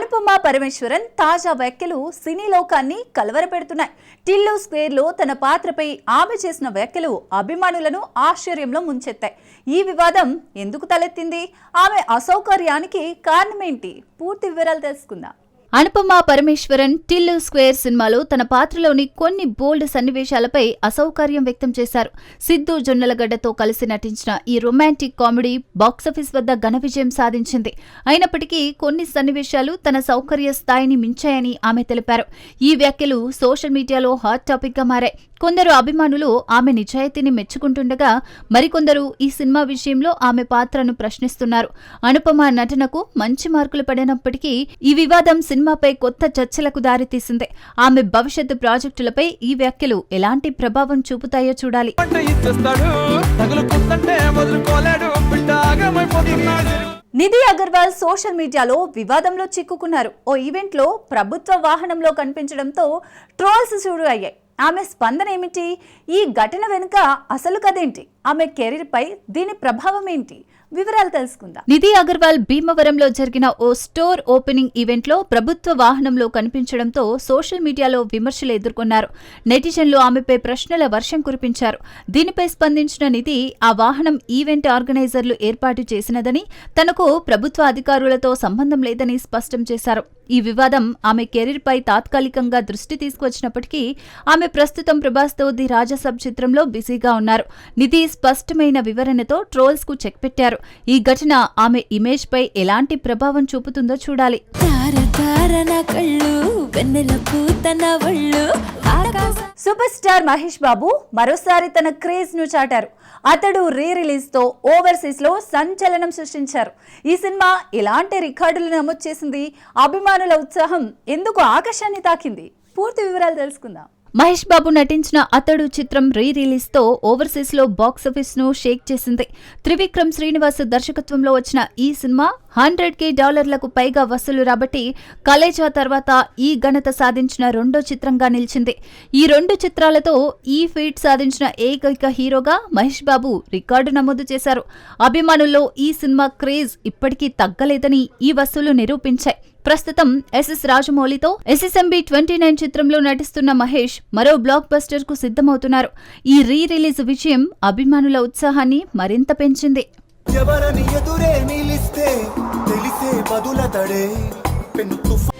అనుపమ పరమేశ్వరన్ తాజా వ్యాఖ్యలు సినీ లోకాన్ని కలవరపెడుతున్నాయి. టిల్లు స్క్వేర్లో తన పాత్రపై ఆమె చేసిన వ్యాఖ్యలు అభిమానులను ఆశ్చర్యంలో ముంచెత్తాయి. ఈ వివాదం ఎందుకు తలెత్తింది? ఆమె అసౌకర్యానికి కారణమేంటి? పూర్తి వివరాలు తెలుసుకుందాం. అనుపమ పరమేశ్వరన్ టిల్లు స్క్వేర్ సినిమాలో తన పాత్రలోని కొన్ని బోల్డ్ సన్నివేశాలపై అసౌకర్యం వ్యక్తం చేశారు. సిద్ధు జొన్నలగడ్డతో కలిసి నటించిన ఈ రొమాంటిక్ కామెడీ బాక్సాఫీస్ వద్ద ఘన విజయం సాధించింది. అయినప్పటికీ కొన్ని సన్నివేశాలు తన సౌకర్య స్థాయిని మించాయని ఆమె తెలిపారు. ఈ వ్యాఖ్యలు సోషల్ మీడియాలో హాట్ టాపిక్గా మారాయి. కొందరు అభిమానులు ఆమె నిజాయితీని మెచ్చుకుంటుండగా మరికొందరు ఈ సినిమా విషయంలో ఆమె పాత్రను ప్రశ్నిస్తున్నారు. అనుపమ నటనకు మంచి మార్కులు పడినప్పటికీ ఈ వివాదం సినిమాపై కొత్త చర్చలకు దారితీసింది. ఆమె భవిష్యత్తు ప్రాజెక్టులపై ఈ వ్యాఖ్యలు ఎలాంటి ప్రభావం చూపుతాయో చూడాలి. నిధి అగర్వాల్ సోషల్ మీడియాలో వివాదంలో చిక్కుకున్నారు. ఓ ఈవెంట్లో ప్రభుత్వ వాహనంలో కనిపించడంతో ట్రోల్స్ షురు అయ్యాయి. ఆమె స్పందన ఏమిటి? ఈ ఘటన వెనుక అసలు కదేంటి ఆమె కెరీర్ పై దీని ప్రభావం ఏంటి? వివరాలు తెలుసుకుందాం. నిధి అగర్వాల్ భీమవరంలో జరిగిన ఓ స్టోర్ ఓపెనింగ్ ఈవెంట్లో ప్రభుత్వ వాహనంలో కనిపించడంతో సోషల్ మీడియాలో విమర్శలు ఎదుర్కొన్నారు. నెటిజన్లు ఆమెపై ప్రశ్నల వర్షం కురిపించారు. దీనిపై స్పందించిన నిధి ఆ వాహనం ఈవెంట్ ఆర్గనైజర్లు ఏర్పాటు చేసినదని తనకు ప్రభుత్వ అధికారులతో సంబంధం లేదని స్పష్టం చేశారు. ఈ వివాదం ఆమె కెరీర్ పై తాత్కాలికంగా దృష్టి తీసుకొచ్చినప్పటికీ ఆమె ప్రస్తుతం ప్రభాస్తో ది రాజసబ్ చిత్రంలో బిజీగా ఉన్నారు. నిధి స్పష్టమైన వివరణతో ట్రోల్స్కు చెక్ పెట్టారు. ఈ ఘటన ఆమె ఇమేజ్ పై ఎలాంటి ప్రభావం చూపుతుందో చూడాలి. కళ్ళు సూపర్ స్టార్ మహేష్ బాబు మరోసారి తన క్రేజ్ను చాటారు. అతడు రీ రిలీజ్తో ఓవర్సీస్లో సంచలనం సృష్టించారు. ఈ సినిమా ఎలాంటి రికార్డులు నమోదు చేసింది? అభిమానుల ఉత్సాహం ఎందుకు ఆకాశాన్ని తాకింది? పూర్తి వివరాలు తెలుసుకుందాం. మహేష్ బాబు నటించిన అతడు చిత్రం రీ రిలీజ్తో ఓవర్సీస్లో బాక్సాఫీస్ను షేక్ చేసింది. త్రివిక్రమ్ శ్రీనివాస్ దర్శకత్వంలో వచ్చిన ఈ సినిమా హండ్రెడ్ కే డాలర్లకు పైగా వసూలు రాబట్టి కలేజా తర్వాత ఈ ఘనత సాధించిన రెండో చిత్రంగా నిలిచింది. ఈ రెండు చిత్రాలతో ఈ ఫీట్ సాధించిన ఏకైక హీరోగా మహేష్ బాబు రికార్డు నమోదు చేశారు. అభిమానుల్లో ఈ సినిమా క్రేజ్ ఇప్పటికీ తగ్గలేదని ఈ వసూలు నిరూపించాయి. ప్రస్తుతం ఎస్ఎస్ రాజమౌళితో ఎస్ఎస్ఎంబి ట్వంటీ నైన్ చిత్రంలో నటిస్తున్న మహేష్ మరో బ్లాక్ బస్టర్కు సిద్ధమవుతున్నారు. ఈ రీ రిలీజ్ విజయం అభిమానుల ఉత్సాహాన్ని మరింత పెంచింది. ఎవరని ఎదురే నిలిస్తే తెలిసే బదుల తడే పెను తుఫా